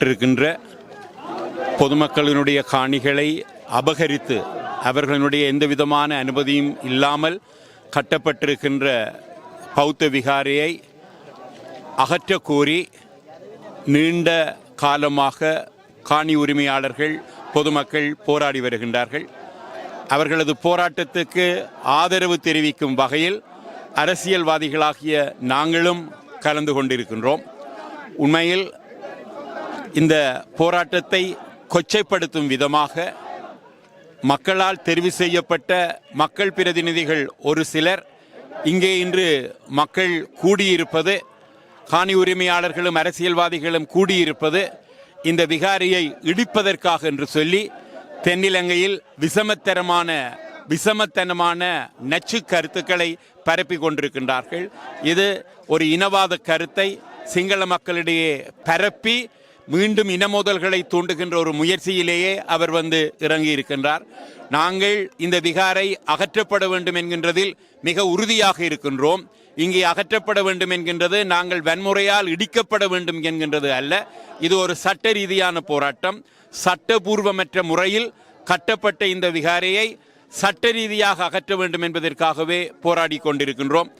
கட்டப்பட்டிருக்கின்ற பொதுமக்களினுடைய காணிகளை அபகரித்து அவர்களுடைய எந்த விதமான அனுமதியும் இல்லாமல் கட்டப்பட்டிருக்கின்ற பௌத்த விகாரையை அகற்றக்கோரி நீண்ட காலமாக காணி உரிமையாளர்கள் பொதுமக்கள் போராடி வருகின்றார்கள். அவர்களது போராட்டத்துக்கு ஆதரவு தெரிவிக்கும் வகையில் அரசியல்வாதிகளாகிய நாங்களும் கலந்து கொண்டிருக்கின்றோம். உண்மையில் இந்த போராட்டத்தை கொச்சைப்படுத்தும் விதமாக மக்களால் தெரிவு செய்யப்பட்ட மக்கள் பிரதிநிதிகள் ஒரு சிலர். இங்கே இன்று மக்கள் கூடியிருப்பது காணி உரிமையாளர்களும் அரசியல்வாதிகளும் கூடியிருப்பது இந்த விகாரியை இடிப்பதற்காக என்று சொல்லி தென்னிலங்கையில் விசமத்தரமான விசமத்தனமான நச்சு கருத்துக்களை பரப்பி கொண்டிருக்கின்றார்கள். இது ஒரு இனவாத கருத்தை சிங்கள மக்களிடையே பரப்பி மீண்டும் இனமோதல்களை தூண்டுகின்ற ஒரு முயற்சியிலேயே அவர் வந்து இறங்கி இருக்கின்றார் நாங்கள் இந்த விகாரை அகற்றப்பட வேண்டும் என்கின்றதில் மிக உறுதியாக இருக்கின்றோம். இங்கே அகற்றப்பட வேண்டும் என்கின்றது நாங்கள் வன்முறையால் இடிக்கப்பட வேண்டும் என்கின்றது அல்ல. இது ஒரு சட்ட ரீதியான போராட்டம். சட்டபூர்வமற்ற முறையில் கட்டப்பட்ட இந்த விகாரையை சட்ட ரீதியாக அகற்ற வேண்டும் என்பதற்காகவே போராடி கொண்டிருக்கின்றோம்.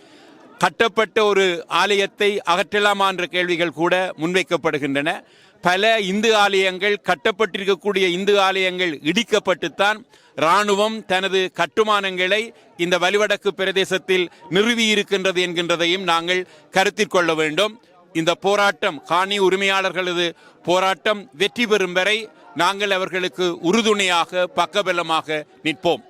கட்டப்பட்ட ஒரு ஆலயத்தை அகற்றலாமா என்ற கேள்விகள் கூட முன்வைக்கப்படுகின்றன. பல இந்து ஆலயங்கள் கட்டப்பட்டிருக்கக்கூடிய இந்து ஆலயங்கள் இடிக்கப்பட்டுத்தான் இராணுவம் தனது கட்டுமானங்களை இந்த வலிவடக்கு பிரதேசத்தில் நிறுவி இருக்கின்றது என்கின்றதையும் நாங்கள் கருத்தில் கொள்ள வேண்டும். இந்த போராட்டம் காணி உரிமையாளர்களது போராட்டம் வெற்றி பெறும் வரை நாங்கள் அவர்களுக்கு உறுதுணையாக பக்கபலமாக நிற்போம்.